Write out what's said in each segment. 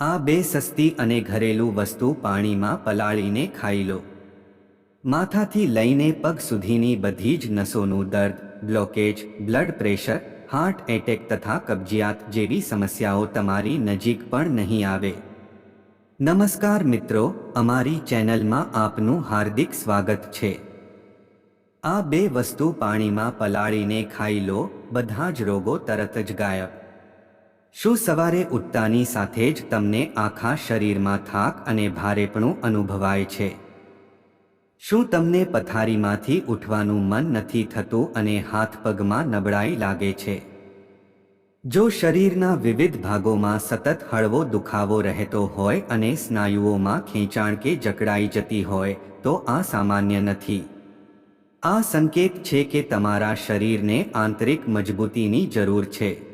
આ બે સસ્તી અને ઘરેલું વસ્તુ પાણીમાં પલાળીને ખાઈ લો. માથાથી લઈને પગ સુધીની બધી જ નસોનું દર્દ blockage blood pressure heart attack તથા કબજિયાત જેવી સમસ્યાઓ તમારી નજીક પણ નહીં આવે. નમસ્કાર મિત્રો, અમારી ચેનલમાં આપનું હાર્દિક સ્વાગત છે. આ બે વસ્તુ પાણીમાં પલાળીને ખાઈ લો, બધા જ રોગો તરત જ ગાયબ. શું સવારે ઉઠતાની સાથે જ તમને આખા શરીરમાં થાક અને ભારેપણું અનુભવાય છે? શું તમને પથારીમાંથી ઉઠવાનું મન નથી થતું અને હાથ પગમાં નબળાઈ લાગે છે? જો શરીરના વિવિધ ભાગોમાં સતત હળવો દુખાવો રહેતો હોય અને સ્નાયુઓમાં ખેંચાણ કે જકડાઈ જતી હોય, તો આ સામાન્ય નથી. આ સંકેત છે કે તમારા શરીરને આંતરિક મજબૂતીની જરૂર છે.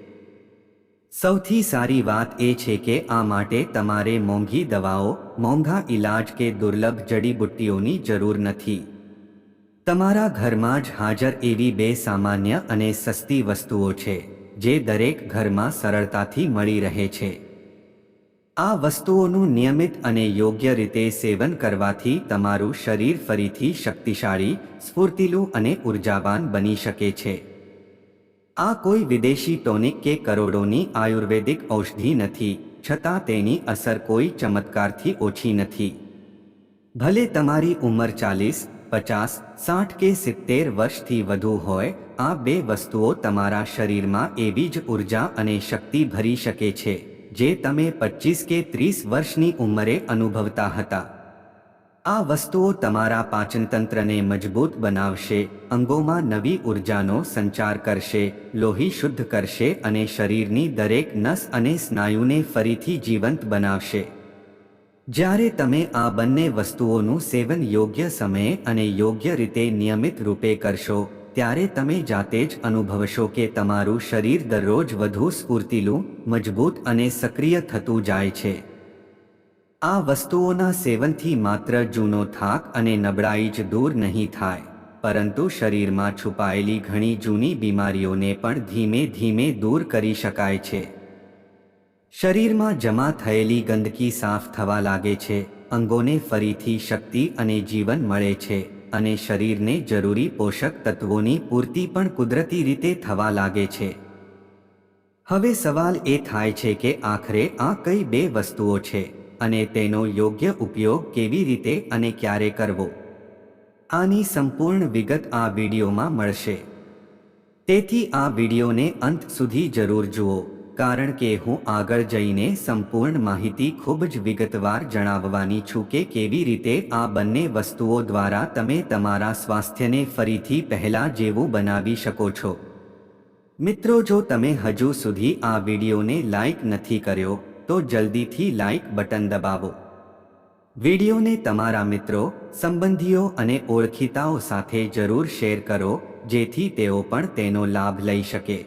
સૌથી સારી વાત એ છે કે આ માટે તમારે મોંઘી દવાઓ, મોંઘા ઇલાજ કે દુર્લભ જડીબુટ્ટીઓની જરૂર નથી. તમારા ઘરમાં જ હાજર એવી બે સામાન્ય અને સસ્તી વસ્તુઓ છે, જે દરેક ઘરમાં સરળતાથી મળી રહે છે. આ વસ્તુઓનું નિયમિત અને યોગ્ય રીતે સેવન કરવાથી તમારું શરીર ફરીથી શક્તિશાળી, સ્ફૂર્તિલું અને ઉર્જાવાન બની શકે છે. આ કોઈ વિદેશી ટોનિક કે કરોડોની આયુર્વેદિક ઔષધિ નથી, છતાં તેની અસર કોઈ ચમત્કારથી ઓછી નથી. ભલે તમારી ઉંમર ચાલીસ, પચાસ, સાઠ કે સિત્તેર વર્ષથી વધુ હોય, આ બે વસ્તુઓ તમારા શરીરમાં એવી જ ઊર્જા અને શક્તિ ભરી શકે છે, જે તમે પચીસ કે ત્રીસ વર્ષની ઉંમરે અનુભવતા હતા. આ વસ્તુઓ તમારા પાચનતંત્રને મજબૂત બનાવશે, અંગોમાં નવી ઉર્જાનો સંચાર કરશે, લોહી શુદ્ધ કરશે અને શરીરની દરેક નસ અને સ્નાયુને ફરીથી જીવંત બનાવશે. જ્યારે તમે આ બંને વસ્તુઓનું સેવન યોગ્ય સમયે અને યોગ્ય રીતે નિયમિત રૂપે કરશો, ત્યારે તમે જાતે જ અનુભવશો કે તમારું શરીર દરરોજ વધુ સ્ફૂર્તિલું, મજબૂત અને સક્રિય થતું જાય છે. આ વસ્તુઓના સેવનથી માત્ર જૂનો થાક અને નબળાઈ જ દૂર નહીં થાય, પરંતુ શરીરમાં છુપાયેલી ઘણી જૂની બીમારીઓને પણ ધીમે ધીમે દૂર કરી શકાય છે. શરીરમાં જમા થયેલી ગંદકી સાફ થવા લાગે છે, અંગોને ફરીથી શક્તિ અને જીવન મળે છે, અને શરીરને જરૂરી પોષક તત્વોની પૂર્તિ પણ કુદરતી રીતે થવા લાગે છે. હવે સવાલ એ થાય છે કે આખરે આ કઈ બે વસ્તુઓ છે? અને તેનો યોગ્ય ઉપયોગ કેવી રીતે અને ક્યારે કરવો? આની સંપૂર્ણ વિગત આ વિડીયોમાં મળશે. તેથી આ વિડીયોને અંત સુધી જરૂર જુઓ, કારણ કે હું આગળ જઈને સંપૂર્ણ માહિતી ખૂબ જ વિગતવાર જણાવવાની છું કે કેવી રીતે આ બંને વસ્તુઓ દ્વારા તમે તમારા સ્વાસ્થ્યને ફરીથી પહેલાં જેવું બનાવી શકો છો. મિત્રો, જો તમે હજુ સુધી આ વિડીયોને લાઈક નથી કર્યો તો જલ્દીથી લાઇક બટન દબાવો. વિડીયોને તમારા મિત્રો, સંબંધીઓ અને ઓળખીતાઓ સાથે જરૂર શેર કરો, જેથી તેઓ પણ તેનો લાભ લઈ શકે.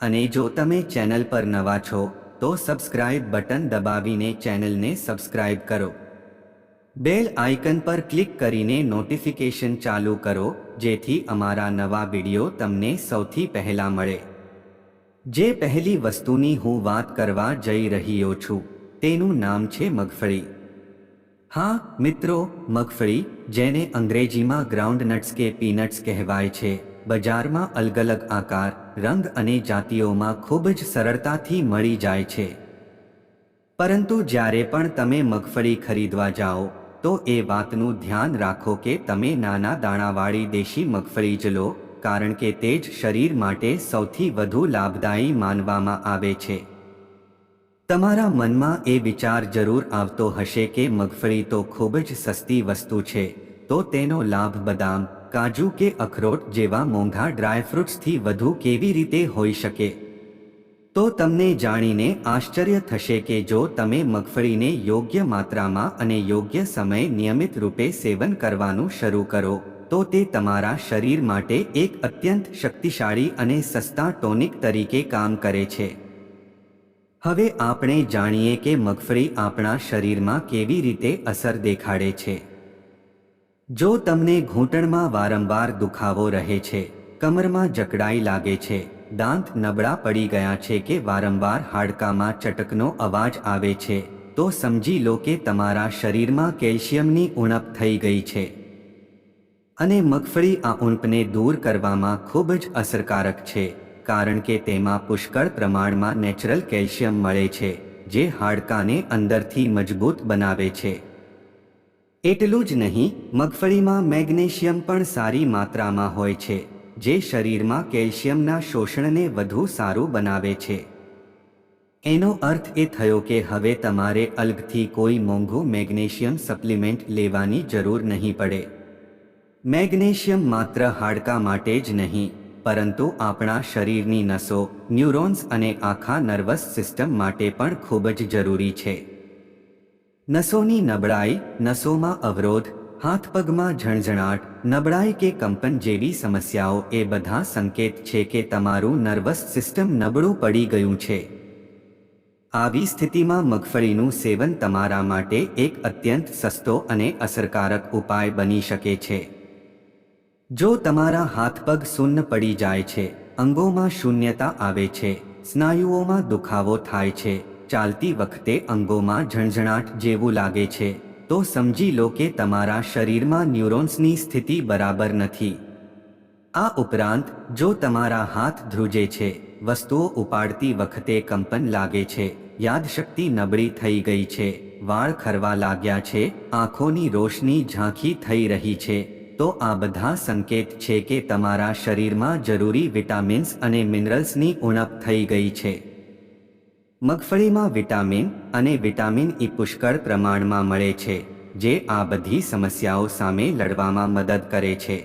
અને જો તમે ચેનલ પર નવા છો, તો સબસ્ક્રાઇબ બટન દબાવીને ચેનલને સબસ્ક્રાઇબ કરો. બેલ આઇકન પર ક્લિક કરીને નોટિફિકેશન ચાલુ કરો, જેથી અમારા નવા વીડિયો તમને સૌથી પહેલાં મળે. જે પહેલી વસ્તુની હું વાત કરવા જઈ રહ્યો છું, તેનું નામ છે મગફળી. હા, મિત્રો, મગફળી, જેને અંગ્રેજીમાં ગ્રાઉન્ડનટ્સ કે પીનટ્સ કહેવાય છે, બજારમાં અલગ અલગ આકાર, રંગ અને જાતિઓમાં ખૂબ જ સરળતાથી મળી જાય છે. પરંતુ જ્યારે પણ તમે મગફળી ખરીદવા જાઓ, તો એ વાતનું ધ્યાન રાખો કે તમે નાના દાણાવાળી દેશી મગફળી જ લો કારણ કે તે જ શરીર માટે સૌથી વધુ લાભદાયી માનવામાં આવે છે. તમારા મનમાં એ વિચાર જરૂર આવતો હશે કે મગફળી તો ખૂબ જ સસ્તી વસ્તુ છે, તો તેનો લાભ બદામ, કાજુ કે અખરોટ જેવા મોંઘા ડ્રાયફ્રૂટ્સથી વધુ કેવી રીતે હોઈ શકે? તો તમને જાણીને આશ્ચર્ય થશે કે જો તમે મગફળીને યોગ્ય માત્રામાં અને યોગ્ય સમયે નિયમિત રૂપે સેવન કરવાનું શરૂ કરો. તો તે તમારા શરીર માટે એક અત્યંત શક્તિશાળી અને સસ્તા ટોનિક તરીકે કામ કરે છે. હવે આપણે જાણીએ કે મગફળી આપણા શરીરમાં કેવી રીતે અસર દેખાડે છે. જો તમને ઘૂંટણમાં વારંવાર દુખાવો રહે છે, કમરમાં જકડાઈ લાગે છે, દાંત નબળા પડી ગયા છે કે વારંવાર હાડકામાં ચટકનો અવાજ આવે છે, તો સમજી લો કે તમારા શરીરમાં કેલ્શિયમની ઉણપ થઈ ગઈ છે. અને મગફળી આ ઊંપને દૂર કરવામાં ખૂબ જ અસરકારક છે, કારણ કે તેમાં પુષ્કળ પ્રમાણમાં નેચરલ કેલ્શિયમ મળે છે, જે હાડકાને અંદરથી મજબૂત બનાવે છે. એટલું જ નહીં, મગફળીમાં મેગ્નેશિયમ પણ સારી માત્રામાં હોય છે, જે શરીરમાં કેલ્શિયમના શોષણને વધુ સારું બનાવે છે. એનો અર્થ એ થયો કે હવે તમારે અલગથી કોઈ મોંઘું મેગ્નેશિયમ સપ્લિમેન્ટ લેવાની જરૂર નહીં પડે. મેગ્નેશિયમ માત્ર હાડકા માટે જ નહીં, પરંતુ આપણા શરીરની નસો, ન્યુરોન્સ અને આખા નર્વસ સિસ્ટમ માટે પણ ખૂબ જ જરૂરી છે. નસોની નબળાઈ, નસોમાં અવરોધ, હાથ પગમાં ઝણઝણાટ, નબળાઈ કે કંપન જેવી સમસ્યાઓ એ બધા સંકેત છે કે તમારું નર્વસ સિસ્ટમ નબળું પડી ગયું છે. આવી સ્થિતિમાં મગફળીનું સેવન તમારા માટે એક અત્યંત સસ્તો અને અસરકારક ઉપાય બની શકે છે. જો તમારા હાથ પગ શૂન્ય પડી જાય છે, અંગોમાં શૂન્યતા આવે છે, સ્નાયુઓમાં દુખાવો થાય છે, ચાલતી વખતે અંગોમાં ઝણઝણાટ જેવું લાગે છે, તો સમજી લો કે તમારા શરીરમાં ન્યુરોન્સની સ્થિતિ બરાબર નથી. આ ઉપરાંત, જો તમારા હાથ ધ્રુજે છે, વસ્તુઓ ઉપાડતી વખતે કંપન લાગે છે, યાદશક્તિ નબળી થઈ ગઈ છે, વાળ ખરવા લાગ્યા છે, આંખોની રોશની ઝાંખી થઈ રહી છે તો આ બધા સંકેત છે કે તમારા શરીરમાં જરૂરી વિટામિન્સ અને મિનરલ્સની ઉણપ થઈ ગઈ છે. મગફળીમાં વિટામિન અને વિટામિન ઈ પુષ્કળ પ્રમાણમાં મળે છે, જે આ બધી સમસ્યાઓ સામે લડવામાં મદદ કરે છે.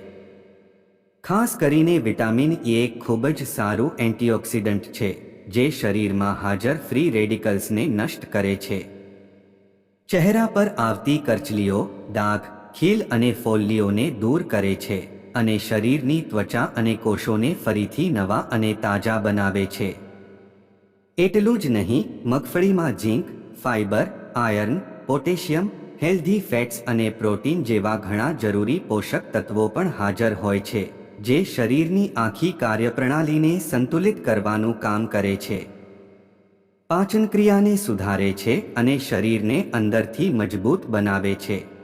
ખાસ કરીને વિટામિન ઈ એક ખૂબ જ સારું એન્ટીઓક્સિડન્ટ છે, જે શરીરમાં હાજર ફ્રી રેડિકલ્સને નષ્ટ કરે છે. ચહેરા પર આવતી કરચલીઓ, ડાઘ ખીલ અને ફોલ્લીઓને દૂર કરે છે અને શરીરની ત્વચા અને કોષોને ફરીથી નવા અને તાજા બનાવે છે. એટલું જ નહીં, મગફળીમાં zinc fibre iron, potassium, healthy fats અને પ્રોટીન જેવા ઘણા જરૂરી પોષક તત્વો પણ હાજર હોય છે, જે શરીરની આખી કાર્યપ્રણાલીને સંતુલિત કરવાનું કામ કરે છે. પાચનક્રિયાને સુધારે છે અને શરીરને અંદરથી મજબૂત બનાવે છે.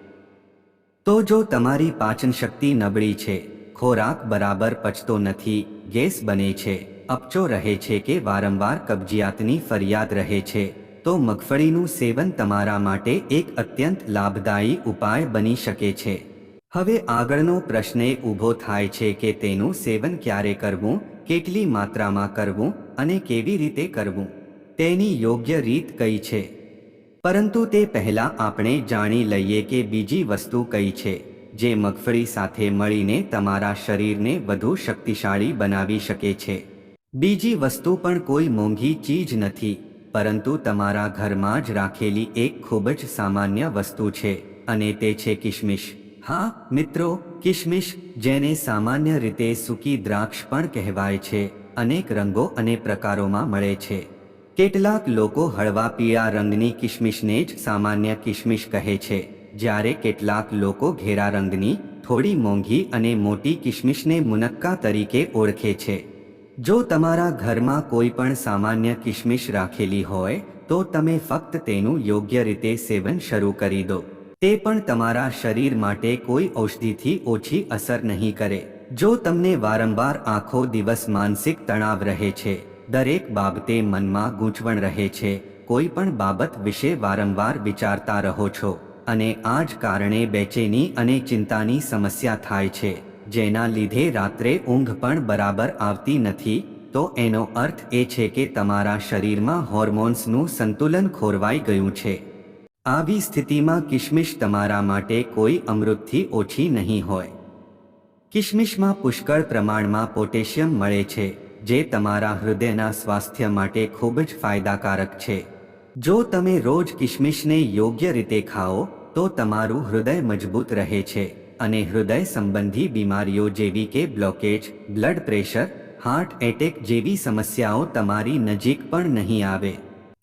તો જો તમારી પાચન શક્તિ નબળી છે, ખોરાક બરાબર પચતો નથી, ગેસ બને છે, અપચો રહે છે કે વારંવાર કબજિયાતની ફરિયાદ રહે છે, તો મગફળીનું સેવન તમારા માટે એક અત્યંત લાભદાયી ઉપાય બની શકે છે. હવે આગળનો પ્રશ્ન ઊભો થાય છે કે તેનું સેવન ક્યારે કરવું, કેટલી માત્રામાં કરવું અને કેવી રીતે કરવું. તેની યોગ્ય રીત કઈ છે? પરંતુ તે પહેલા આપણે જાણી લઈએ કે બીજી વસ્તુ કઈ છે, જે મગફળી સાથે મળીને તમારા શરીરને વધુ શક્તિશાળી બનાવી શકે છે. બીજી વસ્તુ પણ કોઈ મોંઘી ચીજ નથી, પરંતુ તમારા ઘરમાં જ રાખેલી એક ખૂબ જ સામાન્ય વસ્તુ છે, અને તે છે કિશમિશ હા, મિત્રો કિશમિશ જેને સામાન્ય રીતે સૂકી દ્રાક્ષ પણ કહેવાય છે, અનેક રંગો અને પ્રકારોમાં મળે છે. કેટલાક લોકો હળવા પીળા રંગની કિશમિશને જ સામાન્ય કિશમિશ કહે છે, જ્યારે કેટલાક લોકો ઘેરા રંગની, થોડી મોંઘી અને મોટી કિશમિશને મુનક્કા તરીકે ઓળખે છે. જો તમારા ઘરમાં કોઈ પણ સામાન્ય કિશમિશ રાખેલી હોય, તો તમે ફક્ત તેનું યોગ્ય રીતે સેવન શરૂ કરી દો. તે પણ તમારા શરીર માટે કોઈ ઔષધિથી ઓછી અસર નહીં કરે. જો તમને વારંવાર આખો દિવસ માનસિક તણાવ રહે છે દરેક બાબતે મનમાં ગૂંચવણ રહે છે, કોઈ પણ બાબત વિશે વારંવાર વિચારતા રહો છો, અને આ જ કારણે બેચેની અને ચિંતાની સમસ્યા થાય છે, જેના લીધે રાત્રે ઊંઘ પણ બરાબર આવતી નથી, તો એનો અર્થ એ છે કે તમારા શરીરમાં હોર્મોન્સનું સંતુલન ખોરવાઈ ગયું છે. આવી સ્થિતિમાં કિશમિશ તમારા માટે કોઈ અમૃતથી ઓછી નહીં હોય. કિશમિશમાં પુષ્કળ પ્રમાણમાં પોટેશિયમ મળે છે જે તમારા હૃદયના સ્વાસ્થ્ય માટે ખૂબ જ ફાયદાકારક છે. જો તમે રોજ કિશમિશને યોગ્ય રીતે ખાઓ, તો તમારું હૃદય મજબૂત રહે છે અને હૃદય સંબંધી બીમારીઓ જેવી કે blockage blood pressure heart attack જેવી સમસ્યાઓ તમારી નજીક પણ નહીં આવે.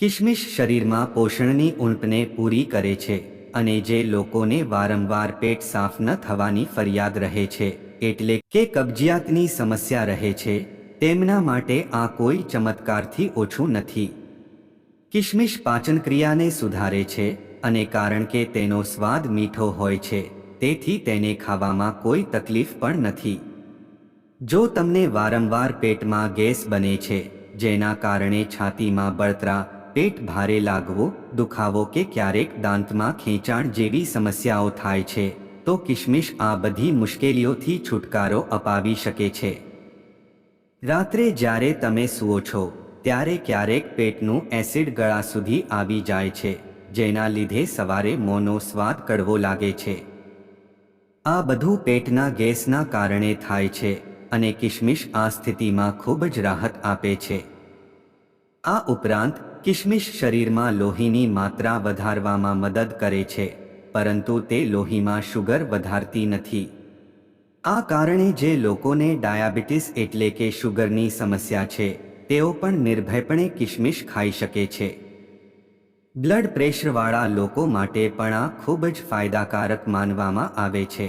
કિશમિશ શરીરમાં પોષણની ઉણપને પૂરી કરે છે અને જે લોકોને વારંવાર પેટ સાફ ન થવાની ફરિયાદ રહે છે, એટલે કે કબજિયાતની સમસ્યા રહે છે તેમના માટે આ કોઈ ચમત્કારથી ઓછું નથી. કિશમિશ પાચનક્રિયાને સુધારે છે અને કારણ કે તેનો સ્વાદ મીઠો હોય છે, તેથી તેને ખાવામાં કોઈ તકલીફ પણ નથી. જો તમને વારંવાર પેટમાં ગેસ બને છે, જેના કારણે છાતીમાં બળતરા, પેટ ભારે લાગવો, દુખાવો કે ક્યારેક દાંતમાં ખેંચાણ જેવી સમસ્યાઓ થાય છે, તો કિશમિશ આ બધી મુશ્કેલીઓથી છુટકારો અપાવી શકે છે. રાત્રે જ્યારે તમે સૂઓ છો, ત્યારે ક્યારેક પેટનું એસિડ ગળા સુધી આવી જાય છે, જેના લીધે સવારે મોંનો સ્વાદ કડવો લાગે છે. આ બધું પેટના ગેસના કારણે થાય છે અને કિશમિશ આ સ્થિતિમાં ખૂબ જ રાહત આપે છે. આ ઉપરાંત કિશમિશ શરીરમાં લોહીની માત્રા વધારવામાં મદદ કરે છે, પરંતુ તે લોહીમાં શુગર વધારતી નથી. આ કારણે જે લોકોને ડાયાબિટીસ એટલે કે શુગરની સમસ્યા છે, તેઓ પણ નિર્ભયપણે કિશમિશ ખાઈ શકે છે. બ્લડ પ્રેશરવાળા લોકો માટે પણ આ ખૂબ જ ફાયદાકારક માનવામાં આવે છે.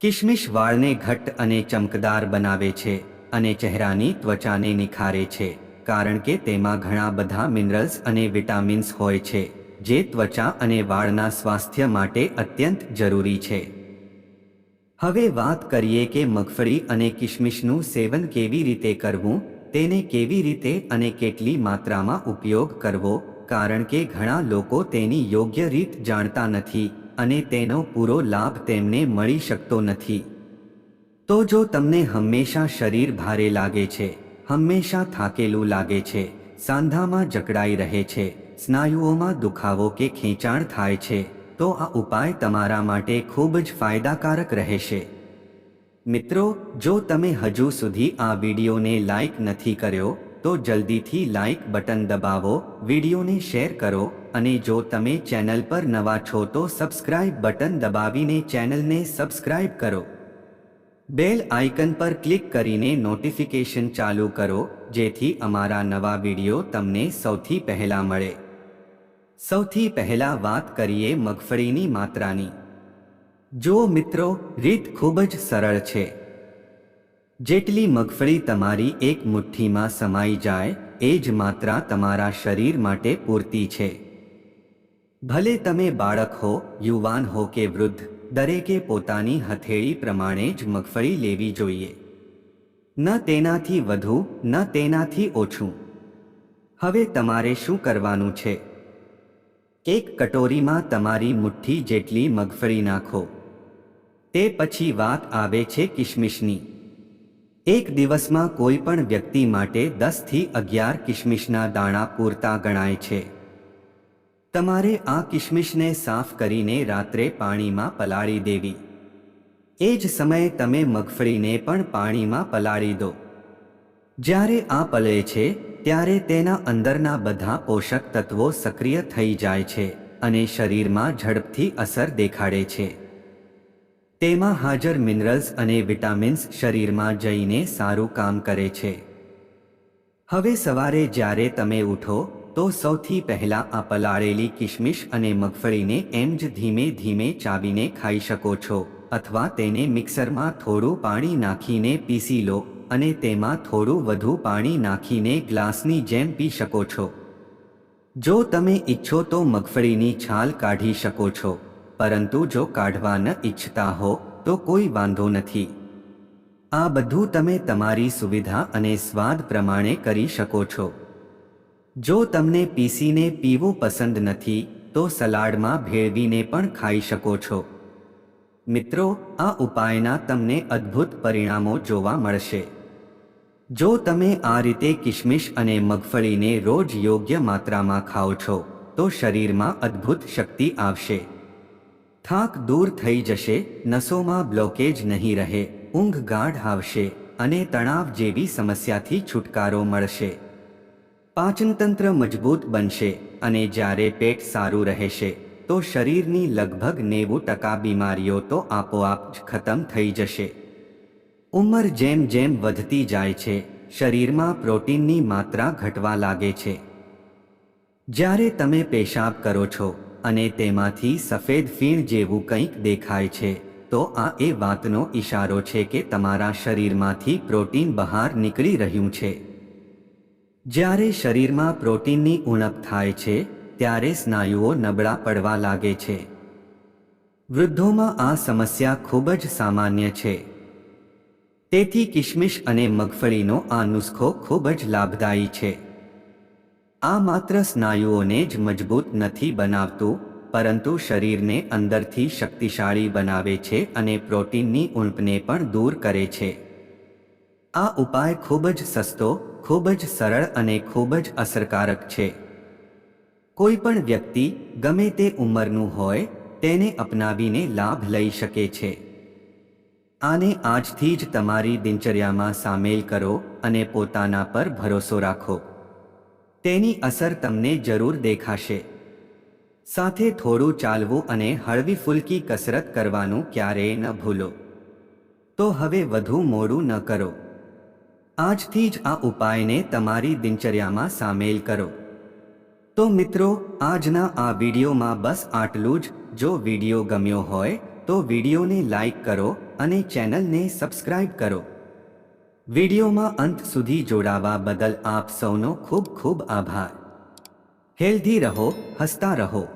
કિશમિશ વાળને ઘટ્ટ અને ચમકદાર બનાવે છે અને ચહેરાની ત્વચાને નિખારે છે, કારણ કે તેમાં ઘણા બધા મિનરલ્સ અને વિટામિન્સ હોય છે, જે ત્વચા અને વાળના સ્વાસ્થ્ય માટે અત્યંત જરૂરી છે. હવે વાત કરીએ કે મગફળી અને કિશમિશનું સેવન કેવી રીતે કરવું, તેને કેવી રીતે અને કેટલી માત્રામાં ઉપયોગ કરવો, કારણ કે ઘણા લોકો તેની યોગ્ય રીત જાણતા નથી અને તેનો પૂરો લાભ તેમને મળી શકતો નથી. તો જો તમને હંમેશા શરીર ભારે લાગે છે, હંમેશા થાકેલું લાગે છે, સાંધામાં જકડાઈ રહે છે, સ્નાયુઓમાં દુખાવો કે ખેંચાણ થાય છે તો આ ઉપાય તમારા માટે ખૂબ જ ફાયદાકારક રહેશે. મિત્રો, જો તમે હજુ સુધી આ વિડીયોને લાઈક નથી કર્યો, તો જલ્દીથી લાઈક બટન દબાવો, વિડીયોને શેર કરો, અને જો તમે ચેનલ પર નવા છો તો સબસ્ક્રાઇબ બટન દબાવીને ચેનલને સબસ્ક્રાઇબ કરો. બેલ આઇકન પર ક્લિક કરીને નોટિફિકેશન ચાલુ કરો, જેથી અમારા નવા વીડિયો તમને સૌથી પહેલા મળે. સૌથી પહેલા વાત કરીએ મગફળીની માત્રાની. જો મિત્રો, રીત ખૂબ જ સરળ છે. જેટલી મગફળી તમારી એક મુઠ્ઠીમાં સમાઈ જાય, એ જ માત્રા તમારા શરીર માટે પૂરતી છે. ભલે તમે બાળક હો, યુવાન હો કે વૃદ્ધ, દરેકે પોતાની હથેળી પ્રમાણે જ મગફળી લેવી જોઈએ. ન તેનાથી વધુ, ન તેનાથી ઓછું. હવે તમારે શું કરવાનું છે? એક કટોરીમાં તમારી મુઠ્ઠી જેટલી મગફળી નાખો. તે પછી વાત આવે છે કિશમિશની એક દિવસમાં કોઈ પણ વ્યક્તિ માટે દસથી અગિયાર કિશમિશના દાણા પૂરતા ગણાય છે. તમારે આ કિશમિશને સાફ કરીને રાત્રે પાણીમાં પલાળી દેવી. એ જ સમયે તમે મગફળીને પણ પાણીમાં પલાળી દો. જ્યારે આ પલે છે ત્યારે તેના અંદરના બધા પોષક તત્વો સક્રિય થઈ જાય છે અને શરીરમાં ઝડપથી અસર દેખાડે છે. તેમાં હાજર મિનરલ્સ અને વિટામિન્સ શરીરમાં જઈને સારું કામ કરે છે. હવે સવારે જ્યારે તમે ઉઠો, તો સૌથી પહેલા આ પલાળેલી કિશમિશ અને મગફળીને એમ જ ધીમે ધીમે ચાવીને ખાઈ શકો છો, અથવા તેને મિક્સરમાં થોડું પાણી નાખીને પીસી લો. અને તેમાં થોડું વધુ પાણી નાખીને ગ્લાસની જેમ પી શકો છો. જો તમે ઈચ્છો તો મગફળીની છાલ કાઢી શકો છો, પરંતુ જો કાઢવા ન ઈચ્છતા હો, તો કોઈ વાંધો નથી. આ બધું તમે તમારી સુવિધા અને સ્વાદ પ્રમાણે કરી શકો છો. જો તમને પીસીને પીવું પસંદ નથી, તો સલાડમાં ભેળવીને પણ ખાઈ શકો છો. મિત્રો, આ ઉપાયના તમને અદ્ભુત પરિણામો જોવા મળશે. જો તમે આ રીતે કિશમિશ અને મગફળીને રોજ યોગ્ય માત્રામાં ખાઓ છો, તો શરીરમાં અદ્ભુત શક્તિ આવશે. થાક દૂર થઈ જશે, નસોમાં બ્લોકેજ નહીં રહે, ઊંઘ ગાઢ આવશે અને તણાવ જેવી સમસ્યાથી છુટકારો મળશે. પાચનતંત્ર મજબૂત બનશે અને જ્યારે પેટ સારું રહેશે, તો શરીરની લગભગ નેવું ટકા બીમારીઓ તો આપોઆપ જ ખતમ થઈ જશે. ઉંમર જેમ જેમ વધતી જાય છે, શરીરમાં પ્રોટીનની માત્રા ઘટવા લાગે છે. જ્યારે તમે પેશાબ કરો છો અને તેમાંથી સફેદ ફીણ જેવું કંઈક દેખાય છે, તો આ એ વાતનો ઈશારો છે કે તમારા શરીરમાંથી પ્રોટીન બહાર નીકળી રહ્યું છે. જ્યારે શરીરમાં પ્રોટીનની ઉણપ થાય છે, ત્યારે સ્નાયુઓ નબળા પડવા લાગે છે. વૃદ્ધોમાં આ સમસ્યા ખૂબ જ સામાન્ય છે. તેથી કિશમિશ અને મગફળીનો આ નુસ્ખો ખૂબ જ લાભદાયી છે. આ માત્ર સ્નાયુઓને જ મજબૂત નથી બનાવતું, પરંતુ શરીરને અંદરથી શક્તિશાળી બનાવે છે અને પ્રોટીનની ઉણપને પણ દૂર કરે છે. આ ઉપાય ખૂબ જ સસ્તો, ખૂબ જ સરળ અને ખૂબ જ અસરકારક છે. કોઈ પણ વ્યક્તિ, ગમે તે ઉંમરનું હોય, તેને અપનાવીને લાભ લઈ શકે છે. આને આજથી જ તમારી દિનચર્યામાં સામેલ કરો અને પોતાના પર ભરોસો રાખો. તેની અસર તમને જરૂર દેખાશે. સાથે થોડું ચાલવું અને હળવી ફૂલકી કસરત કરવાનું ક્યારેય ન ભૂલો. તો હવે વધુ મોડું ન કરો. આજથી જ આ ઉપાયને તમારી દિનચર્યામાં સામેલ કરો. તો મિત્રો, આજના આ વિડીયોમાં બસ આટલું જ. જો વીડિયો ગમ્યો હોય, તો વિડીયોને લાઈક કરો અને ચેનલને સબસ્ક્રાઇબ કરો. વિડીયોમાં અંત સુધી જોડાવા બદલ આપ સૌનો ખૂબ ખૂબ આભાર. હેલ્ધી રહો, હસતા રહો.